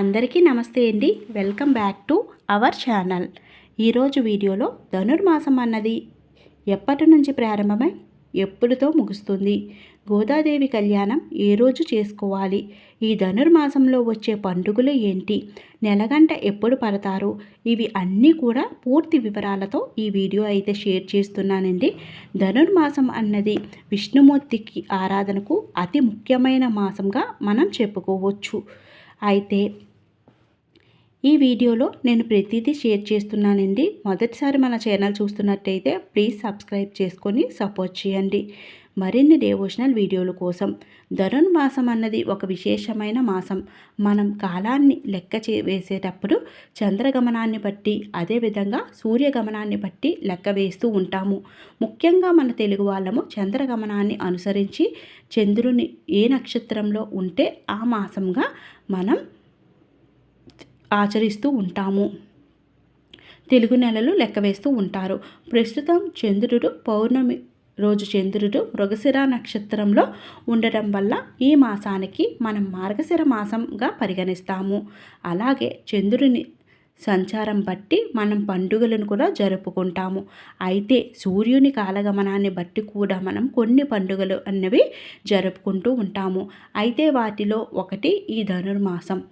అందరికీ నమస్తే అండి. Welcome back to our channel. ఈరోజు వీడియోలో ధనుర్మాసం అన్నది ఎప్పటి నుంచి ప్రారంభమై ఎప్పుడుతో ముగుస్తుంది? గోదాదేవి కళ్యాణం ఏ రోజు చేసుకోవాలి? ఈ ధనుర్మాసంలో వచ్చే పండుగలు ఏంటి? నెలగంట ఎప్పుడు పడతారు? ఇవి అన్నీ కూడా పూర్తి వివరాలతో ఈ వీడియో అయితే షేర్ చేస్తున్నానండి. ధనుర్మాసం అన్నది విష్ణుమూర్తికి ఆరాధనకు అతి ముఖ్యమైన మాసంగా మనం చెప్పుకోవచ్చు. అయితే ఈ వీడియోలో నేను ప్రతిదీ షేర్ చేస్తున్నానండి. మొదటిసారి మన ఛానల్ చూస్తున్నట్టయితే ప్లీజ్ సబ్స్క్రైబ్ చేసుకొని సపోర్ట్ చేయండి. మరిన్ని డివోషనల్ వీడియోల కోసం ధనున్ మాసం అన్నది ఒక విశేషమైన మాసం. మనం కాలాన్ని లెక్క చే వేసేటప్పుడు చంద్రగమనాన్ని బట్టి అదేవిధంగా సూర్యగమనాన్ని బట్టి లెక్క వేస్తూ ఉంటాము. ముఖ్యంగా మన తెలుగు వాళ్ళము చంద్రగమనాన్ని అనుసరించి చంద్రుని ఏ నక్షత్రంలో ఉంటే ఆ మాసంగా మనం ఆచరిస్తూ ఉంటాము. తెలుగు నెలలు లెక్క వేస్తూ ఉంటారు. ప్రస్తుతం చంద్రుడు పౌర్ణమి రోజు చంద్రుడు మృగశిర నక్షత్రంలో ఉండటం వల్ల ఈ మాసానికి మనం మార్గశిర మాసంగా పరిగణిస్తాము. అలాగే చంద్రుని సంచారం బట్టి మనం పండుగలను కూడా జరుపుకుంటాము. అయితే సూర్యుని కాలగమనాన్ని బట్టి కూడా మనం కొన్ని పండుగలు అన్నవి జరుపుకుంటూ ఉంటాము. అయితే వాటిలో ఒకటి ఈ ధనుర్మాసం.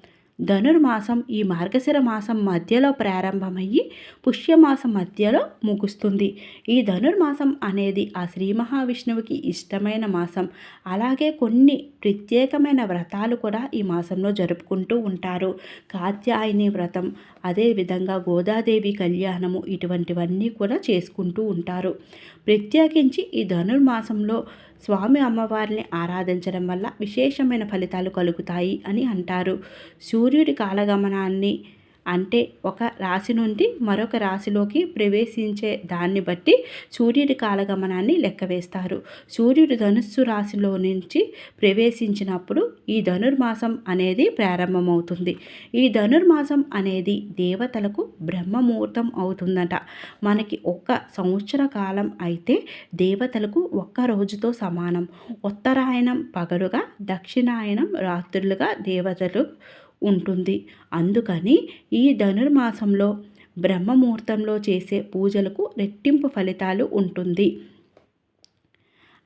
ధనుర్మాసం ఈ మార్గశిర మాసం మధ్యలో ప్రారంభమయ్యి పుష్యమాసం మధ్యలో ముగుస్తుంది. ఈ ధనుర్మాసం అనేది ఆ శ్రీ మహావిష్ణువుకి ఇష్టమైన మాసం. అలాగే కొన్ని ప్రత్యేకమైన వ్రతాలు కూడా ఈ మాసంలో జరుపుకుంటూ ఉంటారు. కాత్యాయని వ్రతం అదేవిధంగా గోదాదేవి కళ్యాణము ఇటువంటివన్నీ కూడా చేసుకుంటూ ఉంటారు. ప్రత్యేకించి ఈ ధనుర్మాసంలో స్వామి అమ్మవారిని ఆరాధించడం వల్ల విశేషమైన ఫలితాలు కలుగుతాయి అని అంటారు. సూర్యుడి కాలగమనాన్ని అంటే ఒక రాశి నుండి మరొక రాశిలోకి ప్రవేశించే దాన్ని బట్టి సూర్యుడి కాలగమనాన్ని లెక్క వేస్తారు. సూర్యుడు ధనుస్సు రాశిలో నుంచి ప్రవేశించినప్పుడు ఈ ధనుర్మాసం అనేది ప్రారంభమవుతుంది. ఈ ధనుర్మాసం అనేది దేవతలకు బ్రహ్మముహూర్తం అవుతుందట. మనకి ఒక సంవత్సర కాలం అయితే దేవతలకు ఒక్క రోజుతో సమానం. ఉత్తరాయణం పగలుగా దక్షిణాయనం రాత్రులుగా దేవతలు ఉంటుంది. అందుకని ఈ ధనుర్మాసంలో బ్రహ్మముహూర్తంలో చేసే పూజలకు రెట్టింపు ఫలితాలు ఉంటుంది.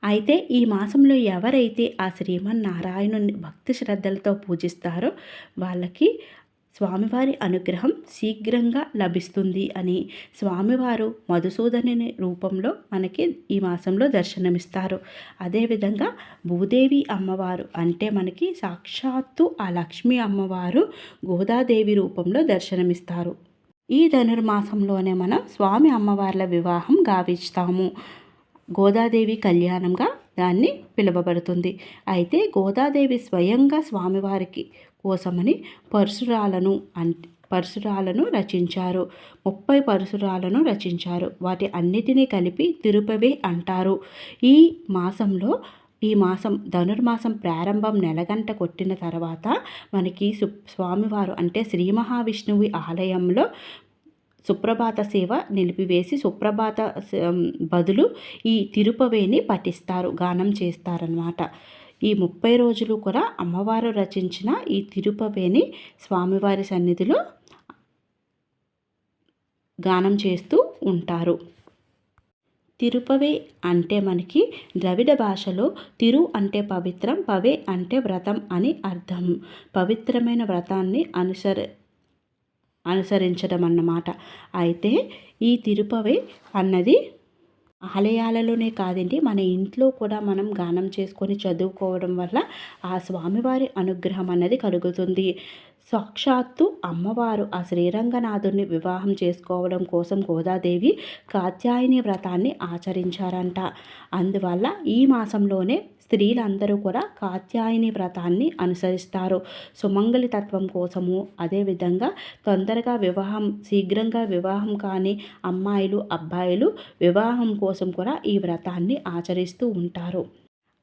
అయితే ఈ మాసంలో ఎవరైతే ఆ శ్రీమన్నారాయణుని భక్తి శ్రద్ధలతో పూజిస్తారో వాళ్ళకి స్వామివారి అనుగ్రహం శీఘ్రంగా లభిస్తుంది అని స్వామివారు మధుసూదనుని రూపంలో మనకి ఈ మాసంలో దర్శనమిస్తారు. అదేవిధంగా భూదేవి అమ్మవారు అంటే మనకి సాక్షాత్తు ఆ లక్ష్మీ అమ్మవారు గోదాదేవి రూపంలో దర్శనమిస్తారు. ఈ ధనుర్మాసంలోనే మనం స్వామి అమ్మవార్ల వివాహం గావిస్తాము. గోదాదేవి కళ్యాణంగా దాన్ని పిలువబడుతుంది. అయితే గోదాదేవి స్వయంగా స్వామివారికి కోసమని పరశురాలను అంటే పరశురాలను రచించారు. ముప్పై పరశురాలను రచించారు. వాటి అన్నిటినీ కలిపి తిరుపవే అంటారు. ఈ మాసంలో ఈ మాసం ధనుర్మాసం ప్రారంభం నెలగంట కొట్టిన తర్వాత మనకి సు స్వామివారు అంటే శ్రీ మహావిష్ణువు ఆలయంలో సుప్రభాత సేవ నిలిపివేసి సుప్రభాత బదులు ఈ తిరుపవేని పఠిస్తారు గానం చేస్తారన్నమాట. ఈ ముప్పై రోజులు కూడా అమ్మవారు రచించిన ఈ తిరుపవేని స్వామివారి సన్నిధిలో గానం చేస్తూ ఉంటారు. తిరుపవే అంటే మనకి ద్రవిడ భాషలో తిరు అంటే పవిత్రం పవే అంటే వ్రతం అని అర్థం. పవిత్రమైన వ్రతాన్ని అనుసర అనుసరించడం అన్నమాట అయితే ఈ తిరుపవే అన్నది ఆలయాలలోనే కాదండి మన ఇంట్లో కూడా మనం గానం చేసుకొని చదువుకోవడం వల్ల ఆ స్వామివారి అనుగ్రహం అన్నది కలుగుతుంది. సాక్షాత్తు అమ్మవారు ఆ శ్రీరంగనాథుని వివాహం చేసుకోవడం కోసం గోదాదేవి కాత్యాయని వ్రతాన్ని ఆచరించారంట. అందువల్ల ఈ మాసంలోనే స్త్రీలందరూ కూడా కాత్యాయని వ్రతాన్ని అనుసరిస్తారు. సుమంగళి తత్వం కోసము అదేవిధంగా తొందరగా వివాహం శీఘ్రంగా వివాహం కాని అమ్మాయిలు అబ్బాయిలు వివాహం కోసం కూడా ఈ వ్రతాన్ని ఆచరిస్తూ ఉంటారు.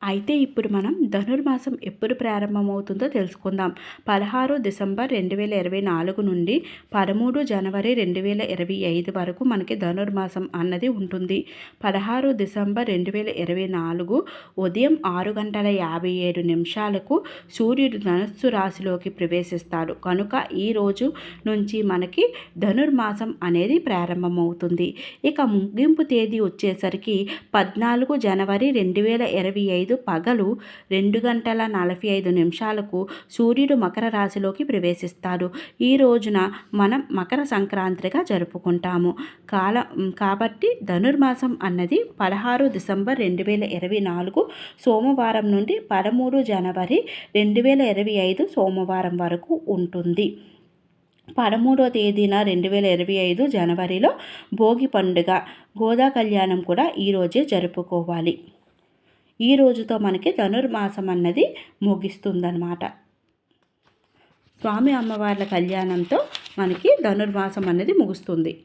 అయితే ఇప్పుడు మనం ధనుర్మాసం ఎప్పుడు ప్రారంభమవుతుందో తెలుసుకుందాం. పదహారు డిసెంబర్ రెండు వేల ఇరవై నాలుగు నుండి పదమూడు జనవరి రెండు వేల ఇరవై ఐదు వరకు మనకి ధనుర్మాసం అన్నది ఉంటుంది. పదహారు డిసెంబర్ రెండు వేల ఇరవై నాలుగు ఉదయం ఆరు గంటల యాభై ఏడు నిమిషాలకు సూర్యుడు ధనుస్సు రాశిలోకి ప్రవేశిస్తాడు. కనుక ఈరోజు నుంచి మనకి ధనుర్మాసం అనేది ప్రారంభమవుతుంది. ఇక ముగింపు తేదీ వచ్చేసరికి పద్నాలుగు జనవరి రెండు వేల ఇరవై ఐదు ఐదు పగలు రెండు గంటల నలభై ఐదు నిమిషాలకు సూర్యుడు మకర రాశిలోకి ప్రవేశిస్తాడు. ఈ రోజున మనం మకర సంక్రాంతిగా జరుపుకుంటాము. కాల కాబట్టి ధనుర్మాసం అన్నది పదహారు డిసెంబర్ రెండు వేల ఇరవై నాలుగు సోమవారం నుండి పదమూడు జనవరి రెండు వేల ఇరవై ఐదు సోమవారం వరకు ఉంటుంది. పదమూడో తేదీన రెండు వేల ఇరవై ఐదు జనవరిలో భోగి పండుగ. గోదా కళ్యాణం కూడా ఈరోజే జరుపుకోవాలి. ఈ రోజుతో మనకి ధనుర్మాసం అన్నది ముగిస్తుందన్నమాట. స్వామి అమ్మవార్ల కళ్యాణంతో మనకి ధనుర్మాసం అనేది ముగుస్తుంది.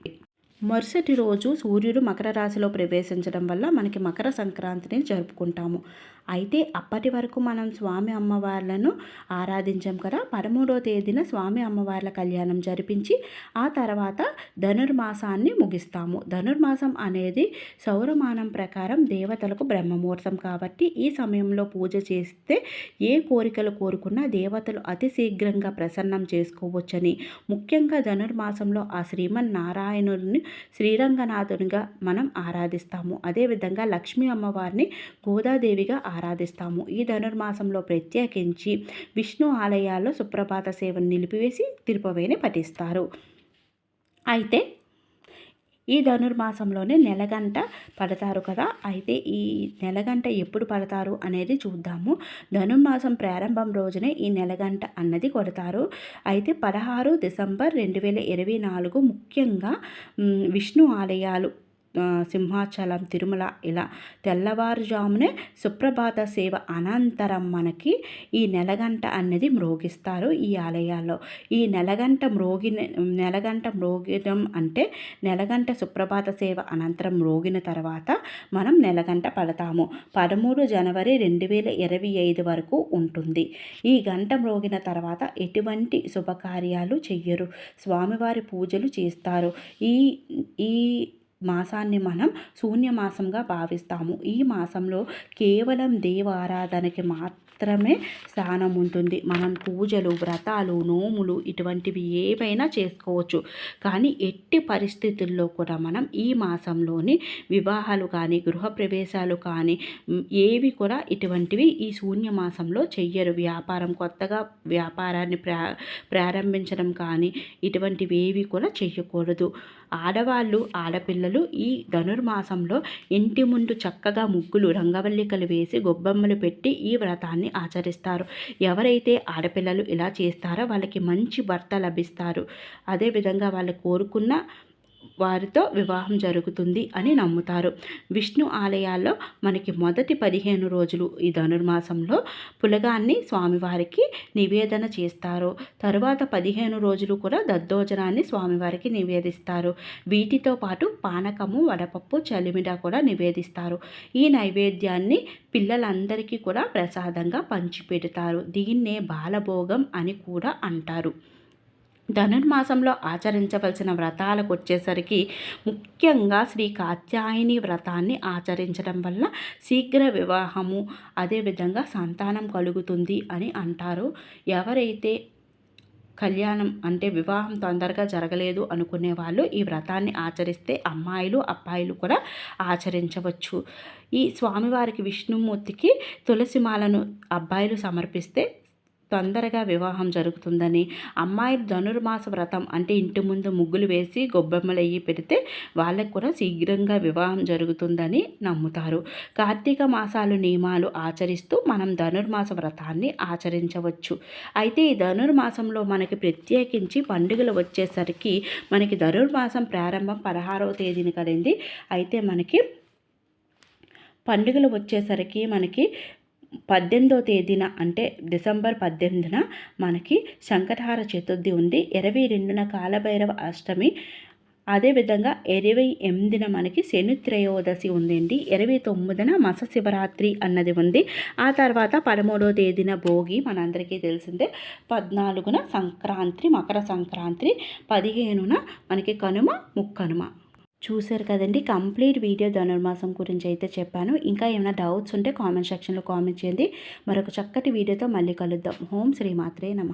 మరుసటి రోజు సూర్యుడు మకర రాశిలో ప్రవేశించడం వల్ల మనకి మకర సంక్రాంతిని జరుపుకుంటాము. అయితే అప్పటి వరకు మనం స్వామి అమ్మవార్లను ఆరాధించాం కదా. పదమూడో తేదీన స్వామి అమ్మవార్ల కళ్యాణం జరిపించి ఆ తర్వాత ధనుర్మాసాన్ని ముగిస్తాము. ధనుర్మాసం అనేది సౌరమానం ప్రకారం దేవతలకు బ్రహ్మముహూర్తం కాబట్టి ఈ సమయంలో పూజ చేస్తే ఏ కోరికలు కోరుకున్నా దేవతలు అతి శీఘ్రంగా ప్రసన్నం చేసుకోవచ్చని. ముఖ్యంగా ధనుర్మాసంలో ఆ శ్రీమన్ నారాయణుడిని శ్రీరంగనాథునిగా మనం ఆరాధిస్తాము. అదేవిధంగా లక్ష్మీ అమ్మవారిని గోదాదేవిగా ఆరాధిస్తాము. ఈ ధనుర్మాసంలో ప్రత్యేకించి విష్ణు ఆలయాల్లో సుప్రభాత సేవను నిలిపివేసి తిరుపవేని పఠిస్తారు. అయితే ఈ ధనుర్మాసంలోనే నెలగంట పడతారు కదా. అయితే ఈ నెలగంట ఎప్పుడు పడతారు అనేది చూద్దాము. ధనుర్మాసం ప్రారంభం రోజునే ఈ నెలగంట అన్నది కొడతారు. అయితే పదహారు డిసెంబర్ రెండు వేల ఇరవై నాలుగు ముఖ్యంగా విష్ణు ఆలయాలు సింహాచలం తిరుమల ఇలా తెల్లవారుజామునే సుప్రభాత సేవ అనంతరం మనకి ఈ నెలగంట అనేది మ్రోగిస్తారు ఈ ఆలయాల్లో. ఈ నెలగంట మ్రోగి నెలగంట మ్రోగడం అంటే నెలగంట సుప్రభాత సేవ అనంతరం మ్రోగిన తర్వాత మనం నెలగంట పడతాము. పదమూడు జనవరి రెండు వేల ఇరవై ఐదు వరకు ఉంటుంది. ఈ గంట మ్రోగిన తర్వాత ఎటువంటి శుభకార్యాలు చెయ్యరు. స్వామివారి పూజలు చేస్తారు. ఈ ఈ మాసాన్ని మనం శూన్యమాసంగా భావిస్తాము. ఈ మాసంలో కేవలం దేవ ఆరాధనకి మాత్రమే స్థానం ఉంటుంది మనం పూజలు వ్రతాలు నోములు ఇటువంటివి ఏవైనా చేసుకోవచ్చు. కానీ ఎట్టి పరిస్థితుల్లో కూడా మనం ఈ మాసంలోని వివాహాలు కానీ గృహప్రవేశాలు కానీ ఏవి కూడా ఇటువంటివి ఈ శూన్య మాసంలో చెయ్యరు. వ్యాపారం కొత్తగా వ్యాపారాన్ని ప్రా ప్రారంభించడం కానీ ఇటువంటివి ఏవి కూడా చెయ్యకూడదు. ఆడవాళ్ళు ఆడపిల్లలు ఈ ధనుర్మాసంలో ఇంటి ముందు చక్కగా ముగ్గులు రంగవల్లికలు వేసి గొబ్బమ్మలు పెట్టి ఈ వ్రతాన్ని ఆచరిస్తారు. ఎవరైతే ఆడపిల్లలు ఇలా చేస్తారో వాళ్ళకి మంచి భర్త లభిస్తారు. అదేవిధంగా వాళ్ళు కోరుకున్న వారితో వివాహం జరుగుతుంది అని నమ్ముతారు. విష్ణు ఆలయాల్లో మనకి మొదటి పదిహేను రోజులు ఈ ధనుర్మాసంలో పులగాన్ని స్వామివారికి నివేదన చేస్తారు. తరువాత పదిహేను రోజులు కూడా దద్దోజనాన్ని స్వామివారికి నివేదిస్తారు. వీటితో పాటు పానకము వడపప్పు చలిమిడ కూడా నివేదిస్తారు. ఈ నైవేద్యాన్ని పిల్లలందరికీ కూడా ప్రసాదంగా పంచిపెడతారు. దీన్నే బాలభోగం అని కూడా అంటారు. ధనుర్మాసంలో ఆచరించవలసిన వ్రతాలకు వచ్చేసరికి ముఖ్యంగా శ్రీ కాత్యాయని వ్రతాన్ని ఆచరించడం వల్ల శీఘ్ర వివాహము అదేవిధంగా సంతానం కలుగుతుంది అని అంటారు. ఎవరైతే కళ్యాణం అంటే వివాహం తొందరగా జరగలేదు అనుకునే వాళ్ళు ఈ వ్రతాన్ని ఆచరిస్తే అమ్మాయిలు అబ్బాయిలు కూడా ఆచరించవచ్చు. ఈ స్వామివారికి విష్ణుమూర్తికి తులసిమాలను అబ్బాయిలు సమర్పిస్తే తొందరగా వివాహం జరుగుతుందని అమ్మాయిలు ధనుర్మాస వ్రతం అంటే ఇంటి ముందు ముగ్గులు వేసి గొబ్బెమ్మలు అయ్యి పెడితే వాళ్ళకు కూడా శీఘ్రంగా వివాహం జరుగుతుందని నమ్ముతారు. కార్తీక మాసాలు నియమాలు ఆచరిస్తూ మనం ధనుర్మాస వ్రతాన్ని ఆచరించవచ్చు. అయితే ఈ ధనుర్మాసంలో మనకి ప్రత్యేకించి పండుగలు వచ్చేసరికి మనకి ధనుర్మాసం ప్రారంభం పదహారవ తేదీని కదండి. అయితే మనకి పండుగలు వచ్చేసరికి మనకి పద్దెనిమిదో తేదీన అంటే డిసెంబర్ పద్దెనిమిదిన మనకి శంకరహార చతుర్థి ఉంది. ఇరవై రెండున కాలభైరవ అష్టమి. అదేవిధంగా ఇరవై ఎనిమిదిన మనకి శని త్రయోదశి ఉందండి. ఇరవై తొమ్మిదిన మస శివరాత్రి అన్నది ఉంది. ఆ తర్వాత పదమూడవ తేదీన భోగి మనందరికీ తెలిసిందే. పద్నాలుగున సంక్రాంతి మకర సంక్రాంతి. పదిహేనున మనకి కనుమ ముక్కనుమ. చూశారు కదండి. కంప్లీట్ వీడియో ధనుర్మాసం గురించి అయితే చెప్పాను. ఇంకా ఏమైనా డౌట్స్ ఉంటే కామెంట్ సెక్షన్లో కామెంట్ చేయండి. మరొక చక్కటి వీడియోతో మళ్ళీ కలుద్దాం. హోం శ్రీమాత్రే నమ.